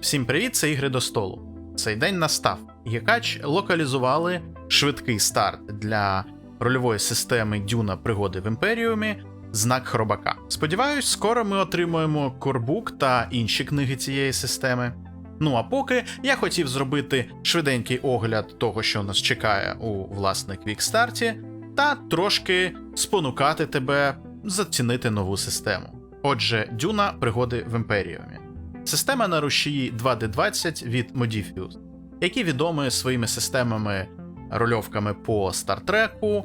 Всім привіт, це ігри до столу. Цей день настав. Гекач локалізували швидкий старт для рольової системи Дюна пригоди в Імперіумі. Знак хробака. Сподіваюсь, скоро ми отримуємо корбук та інші книги цієї системи. Ну а поки я хотів зробити швиденький огляд того, що нас чекає у власне квікстарті, та трошки спонукати тебе зацінити нову систему. Отже, Дюна пригоди в Імперіумі. Система на рушії 2D20 від Modifius, які відомі своїми системами рольовками по Стартреку,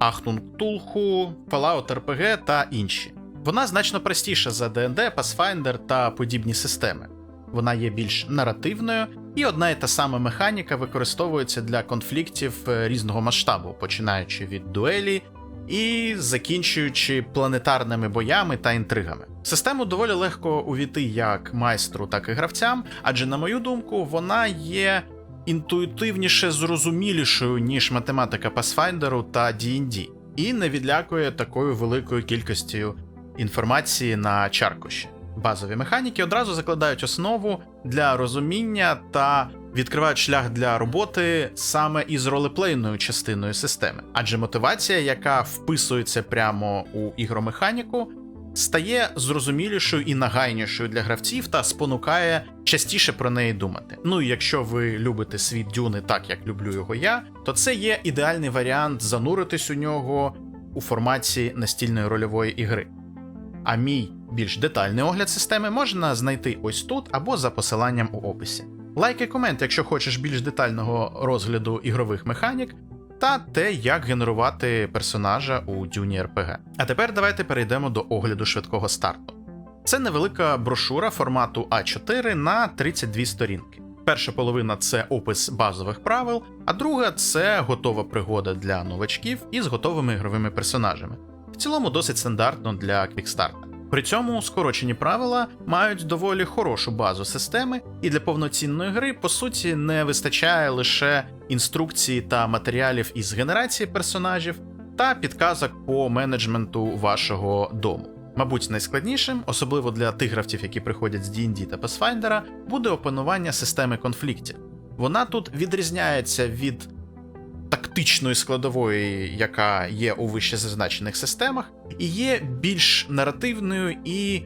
Achtung Ктулху, Fallout RPG та інші. Вона значно простіша за D&D, Pathfinder та подібні системи. Вона є більш наративною, і одна і та сама механіка використовується для конфліктів е, різного масштабу, починаючи від дуелі і закінчуючи планетарними боями та інтригами. Систему доволі легко увійти як майстру, так і гравцям, адже, на мою думку, вона є інтуїтивніше зрозумілішою, ніж математика Pathfinder та D&D, і не відлякує такою великою кількістю інформації на чаркуші. Базові механіки одразу закладають основу для розуміння та відкривають шлях для роботи саме із ролеплейною частиною системи, адже мотивація, яка вписується прямо у ігромеханіку, стає зрозумілішою і нагайнішою для гравців та спонукає частіше про неї думати. Ну і якщо ви любите світ Дюни так, як люблю його я, то це є ідеальний варіант зануритись у нього у форматі настільної рольової ігри. А мій більш детальний огляд системи можна знайти ось тут або за посиланням у описі. Лайк і комент, якщо хочеш більш детального розгляду ігрових механік, та те, як генерувати персонажа у Дюні RPG. А тепер давайте перейдемо до огляду швидкого старту. Це невелика брошура формату А4 на 32 сторінки. Перша половина це опис базових правил, а друга це готова пригода для новачків із готовими ігровими персонажами. В цілому досить стандартно для квікстарта. При цьому скорочені правила мають доволі хорошу базу системи, і для повноцінної гри, по суті, не вистачає лише інструкції та матеріалів із генерації персонажів та підказок по менеджменту вашого дому. Мабуть, найскладнішим, особливо для тих гравців, які приходять з D&D та Pathfinder, буде опанування системи конфліктів. Вона тут відрізняється від тактичної складової, яка є у вище зазначених системах, і є більш наративною і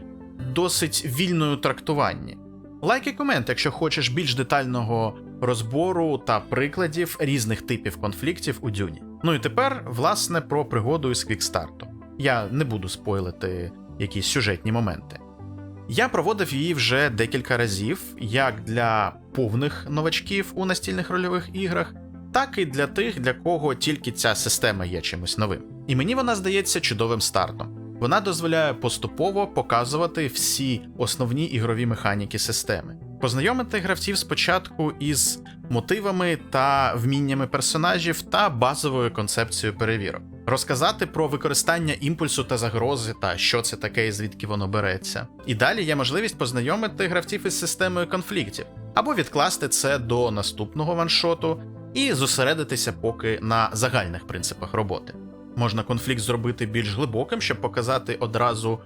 досить вільною трактуванні. Лайк і комент, якщо хочеш більш детального розбору та прикладів різних типів конфліктів у Дюні. Ну і тепер, власне, про пригоду із квікстарту. Я не буду спойлити якісь сюжетні моменти. Я проводив її вже декілька разів, як для повних новачків у настільних рольових іграх, так і для тих, для кого тільки ця система є чимось новим. І мені вона здається чудовим стартом. Вона дозволяє поступово показувати всі основні ігрові механіки системи, познайомити гравців спочатку із мотивами та вміннями персонажів та базовою концепцією перевірок, розказати про використання імпульсу та загрози та що це таке і звідки воно береться. І далі є можливість познайомити гравців із системою конфліктів або відкласти це до наступного ваншоту і зосередитися поки на загальних принципах роботи. Можна конфлікт зробити більш глибоким, щоб показати одразу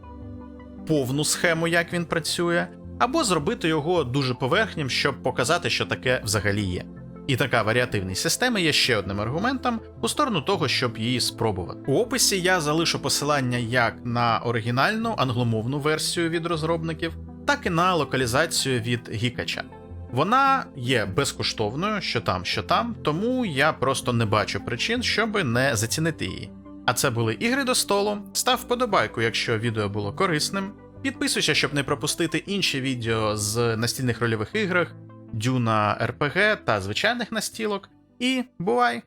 повну схему, як він працює, або зробити його дуже поверхнім, щоб показати, що таке взагалі є. І така варіативність системи є ще одним аргументом у сторону того, щоб її спробувати. У описі я залишу посилання як на оригінальну англомовну версію від розробників, так і на локалізацію від Гікача. Вона є безкоштовною, що там, що там, тому я просто не бачу причин, щоб не зацінити її. А це були ігри до столу. Став вподобайку, якщо відео було корисним. Підписуйся, щоб не пропустити інші відео з настільних рольових іграх, Дюна РПГ та звичайних настілок. І бувай!